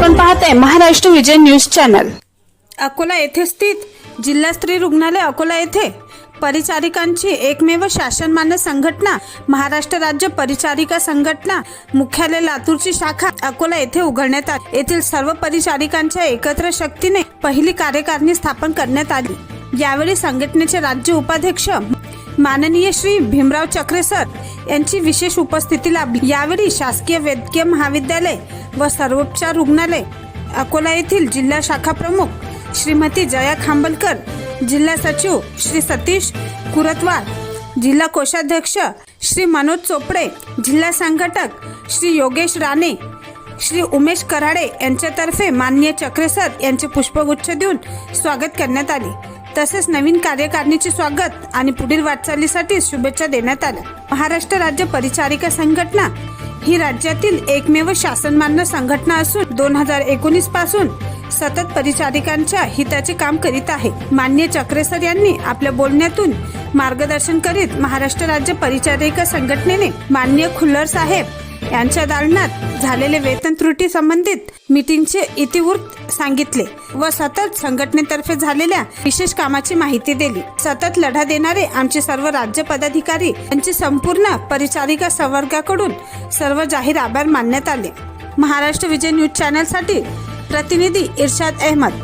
आपण आहे Maharashtra Vijay news channel. Akola येथे स्थित जिल्हा स्त्री रुग्णालय अकोला येथे परिचारिकांची एकमेव शासनमान्य संघटना महाराष्ट्र राज्य परिचारिका संघटना मुख्यालय लातूरची शाखा अकोला येथे उघडण्यात आली. येथील सर्व परिचारिकांच्या एकत्र शक्तीने पहिली कार्यकारिणी स्थापन करण्यात आली. यावेळी संघटनेचे राज्य उपाध्यक्ष माननीय श्री भीमराव चक्रे सर यांची विशेष उपस्थिती लाभली. यावेळी शासकीय वैद्यकीय महाविद्यालय व सर्वोपचार रुग्णालय अकोला येथील जिल्हा शाखा प्रमुख श्रीमती जया खांबलकर जिल्हा सचिव श्री सतीश कुरतवार जिल्हा कोषाध्यक्ष श्री मनोज चोपडे जिल्हा संघटक श्री योगेश राणे श्री उमेश कराडे यांच्यातर्फे माननीय चक्रेसर यांचे पुष्पगुच्छ देऊन स्वागत करण्यात आले. तसेच नवीन कार्यकारिणीचे स्वागत आणि पुढील वाटचालीसाठी शुभेच्छा देण्यात आल्या. महाराष्ट्र राज्य परिचारिका संघटना ही राज्यातील एकमेव शासनमान्य संघटना असून दोन हजार एकोणीसपासून सतत परिचारिकांच्या हिताचे काम करीत आहे. मान्य चक्रेसर यांनी आपल्या बोलण्यातून मार्गदर्शन करीत महाराष्ट्र राज्य परिचारिका संघटनेने मान्य खुल्लर साहेब यांच्या दालनात झालेले वेतन त्रुटी संबंधित मीटिंगचे इतिवृत्त सांगितले व सतत संघटनेतर्फे झालेल्या विशेष कामाची माहिती दिली. सतत लढा देणारे आमचे सर्व राज्य पदाधिकारी यांचे संपूर्ण परिचारिका संवर्गाकडून सर्व जाहीर आभार मानण्यात आले. महाराष्ट्र विजय न्यूज चॅनलसाठी प्रतिनिधी इर्शाद अहमद.